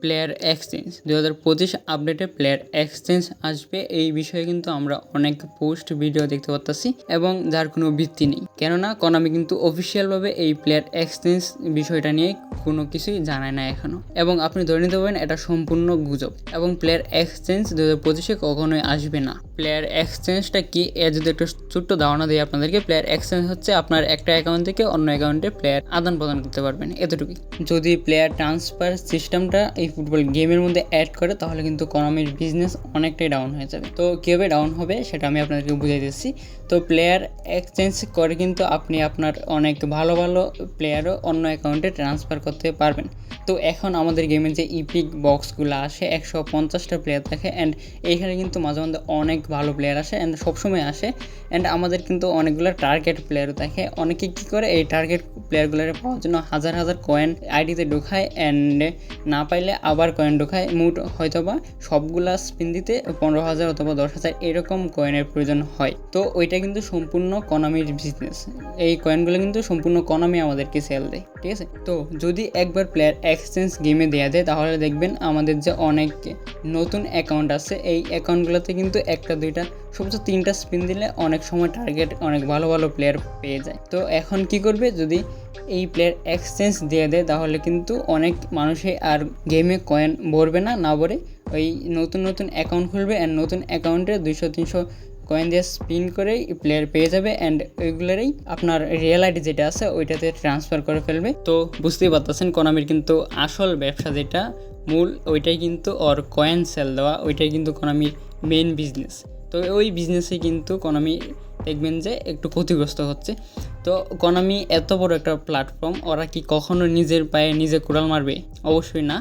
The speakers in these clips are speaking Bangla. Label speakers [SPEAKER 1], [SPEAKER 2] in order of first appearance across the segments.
[SPEAKER 1] প্লেয়ার এক্সচেঞ্জ দু হাজার পঁচিশ আপডেটে প্লেয়ার এক্সচেঞ্জ আসবে। এই বিষয়ে কিন্তু আমরা অনেক পোস্ট ভিডিও দেখতে পাচ্ছি এবং যার কোনো ভিত্তি নেই। কেননা কনামি কিন্তু অফিসিয়ালভাবে এই প্লেয়ার এক্সচেঞ্জ বিষয়টা নিয়ে কোনো কিছুই জানায় না এখনও এবং আপনি ধরে নিতে পারেন এটা সম্পূর্ণ গুজব। এবং প্লেয়ার এক্সচেঞ্জ দু হাজার পঁচিশে কখনোই আসবে না। প্লেয়ার এক্সচেঞ্জটা কি? এর যদি একটু ছোট্ট ধারণা দিই আপনাদেরকে প্লেয়ার এক্সচেঞ্জ হচ্ছে আপনার একটা অ্যাকাউন্ট থেকে অন্য অ্যাকাউন্টে প্লেয়ার আদান প্রদান করতে পারবেন, এতটুকুই। যদি প্লেয়ার ট্রান্সফার সিস্টেমটা এই ফুটবল গেমের মধ্যে অ্যাড করে, তাহলে কিন্তু কনমির বিজনেস অনেকটাই ডাউন হয়ে যাবে। তো কীভাবে ডাউন হবে সেটা আমি আপনাদেরকে বুঝিয়ে দিচ্ছি। তো প্লেয়ার এক্সচেঞ্জ করে কিন্তু আপনি আপনার অনেক ভালো ভালো প্লেয়ারও অন্য অ্যাকাউন্টে ট্রান্সফার করতে পারবেন। তো এখন আমাদের গেমের যে ইপিক বক্সগুলো আসে, একশো পঞ্চাশটা প্লেয়ার থাকে অ্যান্ড এইখানে কিন্তু মাঝে মধ্যে অনেক ভালো প্লেয়ার আসে অ্যান্ড সবসময় আসে। অ্যান্ড আমাদের কিন্তু অনেকগুলো টার্গেট প্লেয়ারও থাকে অনেকে কী করে, এই টার্গেট প্লেয়ারগুলোর পাওয়ার জন্য হাজার হাজার কয়েন আইডিতে ঢোকায় অ্যান্ড না পাইলে আবার কয়েন ঢোকায়। মুট হয়তোবা সবগুলা স্পিন দিতে পনেরো হাজার অথবা দশ হাজার এরকম কয়েনের প্রয়োজন হয়। তো ওইটা কিন্তু সম্পূর্ণ কনামির বিজনেস এই কয়েনগুলো কিন্তু সম্পূর্ণ কনামি আমাদেরকে সেল দেয়। ঠিক আছে? তো যদি একবার প্লেয়ার এক্সচেঞ্জ গেমে দেওয়া দেয় তাহলে দেখবেন আমাদের যে অনেক নতুন অ্যাকাউন্ট আছে, এই অ্যাকাউন্টগুলোতে কিন্তু একটা, দুইটা সবচেয়ে তিনটা স্পিন দিলে অনেক সময় টার্গেট অনেক ভালো ভালো প্লেয়ার পেয়ে যায়। তো এখন কি করবে? যদি এই প্লেয়ার এক্সচেঞ্জ দিয়ে দেয়, তাহলে কিন্তু অনেক মানুষই আর গেমে কয়েন ভরবে না না ভরে ওই নতুন নতুন অ্যাকাউন্ট খুলবে। অ্যান্ড নতুন অ্যাকাউন্টে দুইশো, তিনশো কয়েন দিয়ে স্পিন করেই প্লেয়ার পেয়ে যাবে অ্যান্ড ওইগুলোরই আপনার রিয়েল আইডি যেটা আছে, ওইটাতে ট্রান্সফার করে ফেলবে। তো বুঝতেই পারতেছেন কনামির কিন্তু আসল ব্যবসা যেটা, মূল ওইটাই কিন্তু ওর কয়েন সেল দেওয়া, ওইটাই কিন্তু কনামির মেন বিজনেস তো ওই বিজনেসে কিন্তু কনামি দেখবেন যে একটু ক্ষতিগ্রস্ত হচ্ছে। তো কনামি এত বড় একটা প্ল্যাটফর্ম ওরা কি কখনো নিজের পায়ে নিজে কুড়াল মারবে? অবশ্যই না।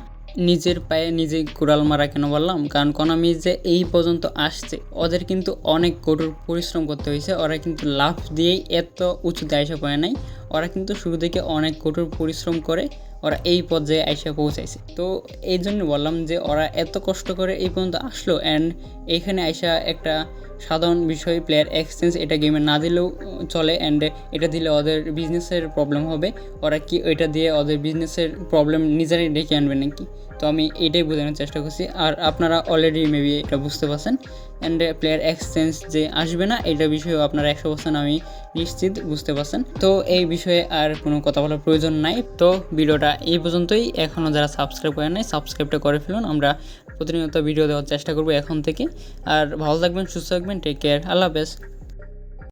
[SPEAKER 1] নিজের পায়ে নিজে কুড়াল মারা কেন বললাম? কারণ কনামি যে এই পর্যন্ত আসছে, ওদের কিন্তু অনেক কঠোর পরিশ্রম করতে হয়েছে। ওরা কিন্তু লাভ দিয়েই এত উঁচুতে আইসা পায় নাই। ওরা কিন্তু শুরু থেকে অনেক কঠোর পরিশ্রম করে ওরা এই পর্যায়ে আইসা পৌঁছাইছে। তো এই জন্য বললাম যে, ওরা এত কষ্ট করে এই পর্যন্ত আসলো। অ্যান্ড এইখানে আইসা একটা সাধারণ বিষয় প্লেয়ার এক্সচেঞ্জ এটা গেমে না দিলেও চলে অ্যান্ড এটা দিলে ওদের বিজনেসের প্রবলেম হবে। ওরা কি এটা দিয়ে ওদের বিজনেসের প্রবলেম নিজেরাই ডেকে আনবে নাকি? তো আমি এটাই বোঝানোর চেষ্টা করছি। আর আপনারা অলরেডি মেবি এটা বুঝতে পারছেন। অ্যান্ড প্লেয়ার এক্সচেঞ্জ যে আসবে না, এটা বিষয়েও আপনারা একশো পার্সেন্ট আমি নিশ্চিত বুঝতে পারছেন। তো এই বিষয়ে আর কোনো কথা বলার প্রয়োজন নাই। তো ভিডিওটা এই পর্যন্তই। এখনও যারা সাবস্ক্রাইব করেন নাই সাবস্ক্রাইবটা করে ফেলুন। আমরা প্রতিনিয়ত ভিডিও দেওয়ার চেষ্টা করব এখন থেকে। আর ভালো থাকবেন, সুস্থ থাকবেন। টেক কেয়ার আল্লাহ হাফেজ